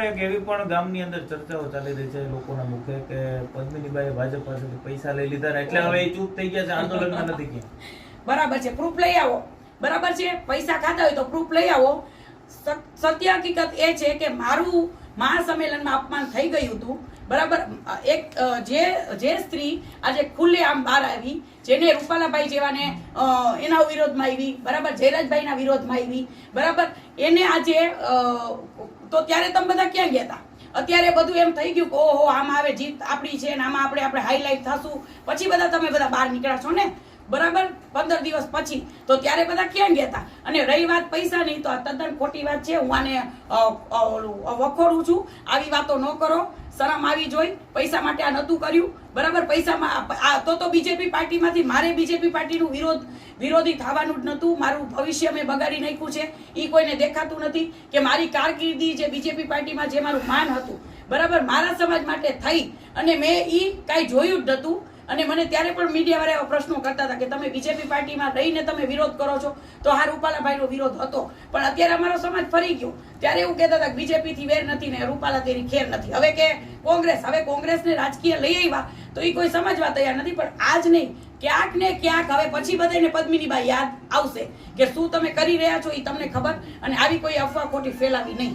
એક એવી પણ ગામની અંદર ચર્ચાઓ ચાલી રહી છે લોકોના મુખે કે પદ્મિનીબાઈ ભાજપ પાસેથી પૈસા લઈ લીધા એટલે હવે એ ચૂપ થઈ ગયા છે, આંદોલનમાં નથી ગયા. બરાબર છે પ્રૂફ લઈ આવો. બરાબર છે, પૈસા ખાધા હોય તો પ્રૂફ લઈ આવો. સત્ય હકીકત એ છે કે મારું મહાસંમેલનમાં અપમાન થઈ ગયું હતું. બરાબર? એક જે જે સ્ત્રી આજે ખુલ્લે આમ બહાર આવી, જેને રૂપાલાભાઈ જેવાને એના વિરોધમાં આવી, બરાબર? જયરાજભાઈના વિરોધમાં આવી, બરાબર? એને આજે તો ત્યારે તમે બધા ક્યાં ગયા હતા અત્યારે બધું એમ થઈ ગયું કે, ઓહો, આમાં આવે, જીત આપણી છે ને આમાં આપણે આપણે હાઈલાઈટ થશું. પછી બધા તમે બધા બહાર નીકળ્યા છો ને? બરાબર? પંદર દિવસ પછી. તો ત્યારે બધા ક્યાં ગયા હતા અને રહી વાત પૈસાની તો આ તદ્દન ખોટી વાત છે. હું આને વખોડું છું. આવી વાતો ન કરો. શરમ આવી જોઈ, પૈસા માટે આ નતું કર્યું. બરાબર? પૈસામાં આ- તો તો બીજેપી પાર્ટીમાંથી મારે બીજેપી પાર્ટીનું વિરોધ વિરોધી થવાનું જ નહોતું. મારું ભવિષ્ય મેં બગાડી નાખ્યું છે. એ કોઈને દેખાતું નથી કે મારી કારકિર્દી જે બીજેપી પાર્ટીમાં જે મારું માન હતું. બરાબર? મારા સમાજ માટે થઈ. અને મેં એ કાંઈ જોયું જ નહોતું અને મને ત્યારે પણ મીડિયાવાળા એવા પ્રશ્નો કરતા હતા કે તમે બીજેપી પાર્ટીમાં રહીને તમે વિરોધ કરો છો. તો હા રૂપાલાભાઈનો વિરોધ હતો. પણ અત્યારે અમારો સમાજ ફરી ગયો. ત્યારે એવું કહેતા હતા કે બીજેપી થી વેર નથી ને રૂપાલા તેની ખેર નથી. હવે કે કોંગ્રેસ, હવે કોંગ્રેસને રાજકીય લઈ આવ્યા, તો એ કોઈ સમજવા તૈયાર નથી. પણ આજ નહીં, ક્યાંક ને ક્યાંક હવે પછી બધાને પદ્મિનીબાઈ યાદ આવશે કે શું તમે કરી રહ્યા છો એ તમને ખબર? અને આવી કોઈ અફવા ખોટી ફેલાવી નહીં.